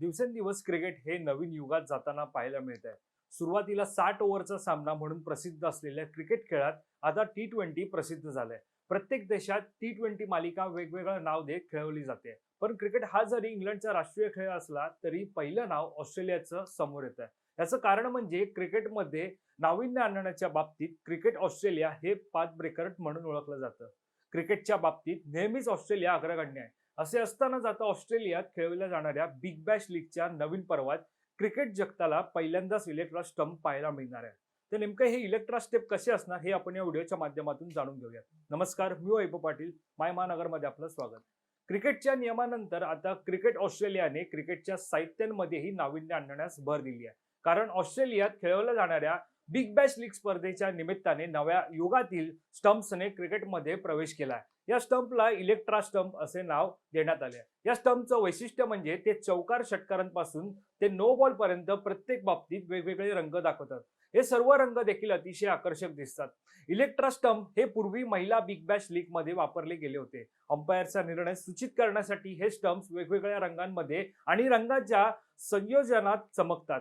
दिवसेंदिवस क्रिकेट हे नवीन युगात जाताना पाहायला मिळत आहे सुरुवातीला साठ ओव्हरचा सामना म्हणून प्रसिद्ध असलेल्या क्रिकेट खेळात आता टी ट्वेंटी प्रसिद्ध झालाय. प्रत्येक देशात टी ट्वेंटी मालिका वेगवेगळं नाव देत खेळवली जाते. पण क्रिकेट हा जरी इंग्लंडचा राष्ट्रीय खेळ असला तरी पहिलं नाव ऑस्ट्रेलियाचं समोर येत आहे याचं कारण म्हणजे क्रिकेटमध्ये नाविन्य आणण्याच्या बाबतीत क्रिकेट ऑस्ट्रेलिया हे पाच ब्रेकर म्हणून ओळखलं जातं. क्रिकेटच्या बाबतीत नेहमीच ऑस्ट्रेलिया अग्रगण्य आहे. असे असताना जाता ऑस्ट्रेलियात खेळवल्या जाणाऱ्या बिग बॅश लीगच्या नवीन पर्वात क्रिकेट जगताला पहिल्यांदाच इलेक्ट्रा स्टंप पाहायला मिळणार आहे. तर नेमकं हे इलेक्ट्रा स्टेप कसे असणार हे आपण या व्हिडिओच्या माध्यमातून जाणून घेऊयात. नमस्कार मी वैभव पाटील माय महानगरमध्ये आपलं स्वागत. क्रिकेटच्या नियमानंतर आता क्रिकेट ऑस्ट्रेलियाने क्रिकेटच्या साहित्यांमध्येही नाविन्य आणण्यास भर दिली आहे. कारण ऑस्ट्रेलियात खेळवल्या जाणाऱ्या बिग बॅश लीग स्पर्धेच्या निमित्ताने नव्या युगातील स्टम्प्सने क्रिकेटमध्ये प्रवेश केला आहे या स्टंपला इलेक्ट्रा स्टंप असे नाव देण्यात आले. या स्टंपचं वैशिष्ट्य म्हणजे ते चौकार षटकारांपासून ते नो बॉल पर्यंत प्रत्येक बाबतीत वेगवेगळे रंग दाखवतात. हे सर्व रंग देखील अतिशय आकर्षक दिसतात. इलेक्ट्रा स्टंप हे पूर्वी महिला बिग बॅश लीगमध्ये वापरले गेले होते. अंपायरचा निर्णय सूचित करण्यासाठी हे स्टंप्स वेगवेगळ्या रंगांमध्ये आणि रंगाच्या संयोजनात चमकतात.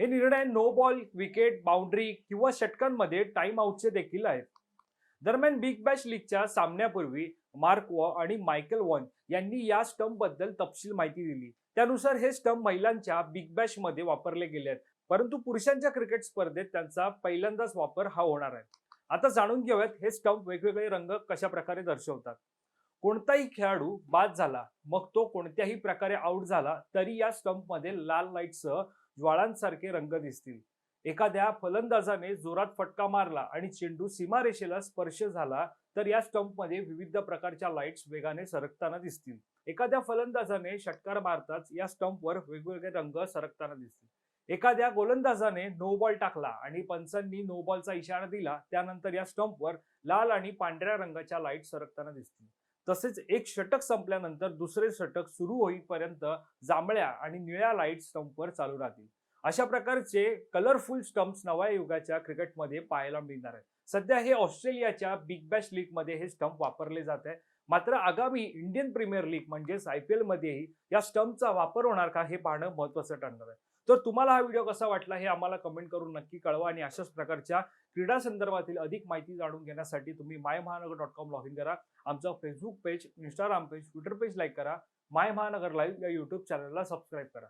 हे निर्णय नो बॉल विकेट बाउंड्री किंवा षटकांमध्ये टाइम आउटचे देखील आहेत. दरम्यान बिग बॅश लीगच्या सामन्यापूर्वी मार्क वॉ आणि मायकल वॉन यांनी या स्टंपबद्दल तपशील माहिती दिली. त्यानुसार हे स्टंप महिलांच्या बिग बॅशमध्ये वापरले गेले आहेत. परंतु पुरुषांच्या क्रिकेट स्पर्धेत त्यांचा पहिल्यांदाच वापर हा होणार आहे. आता जाणून घेऊयात हे स्टंप वेगवेगळे रंग कशा प्रकारे दर्शवतात. कोणताही खेळाडू बाद झाला मग तो कोणत्याही प्रकारे आउट झाला तरी या स्टंपमध्ये लाल लाईटसह ज्वाळांसारखे रंग दिसतील. एखाद्या फलंदाजाने जोरात फटका मारला आणि चेंडू सीमारेषेला स्पर्श झाला तर या स्टंपमध्ये विविध प्रकारच्या लाईट्स वेगाने सरकताना दिसतील. एखाद्या फलंदाजाने षटकार मारताच या स्टंपवर वेगवेगळे रंग सरकताना दिसतील. एखाद्या गोलंदाजाने नो बॉल टाकला आणि पंचांनी नो बॉलचा इशारा दिला त्यानंतर या स्टंपवर लाल आणि पांढऱ्या रंगाच्या लाइट सरकताना दिसतील. तसेच एक षटक संपल्यानंतर दुसरे षटक सुरू होईपर्यंत जांभळ्या आणि निळ्या लाइट स्टंपवर चालू राहतील. अशा प्रकारचे कलरफुल स्टंप्स नव्या युगाच्या क्रिकेटमध्ये पाहायला मिळणार आहे सध्या हे ऑस्ट्रेलियाच्या बिग बॅश लीगमध्ये हे स्टंप वापरले जात आहे मात्र आगामी इंडियन प्रीमियर लीग म्हणजेच आय पी एलमध्येही या स्टंपचा वापर होणार का हे पाहणं महत्वाचं ठरणार आहे. तर तुम्हाला हा व्हिडिओ कसा वाटला हे आम्हाला कमेंट करून नक्की कळवा आणि अशाच प्रकारच्या क्रीडा संदर्भातील अधिक माहिती जाणून घेण्यासाठी तुम्ही माय महानगर डॉट कॉम लॉग इन करा. आमचं Facebook page Instagram page Twitter page like करा. माय महानगर लाईव्ह या यूट्यूब चॅनलला सबस्क्राईब करा.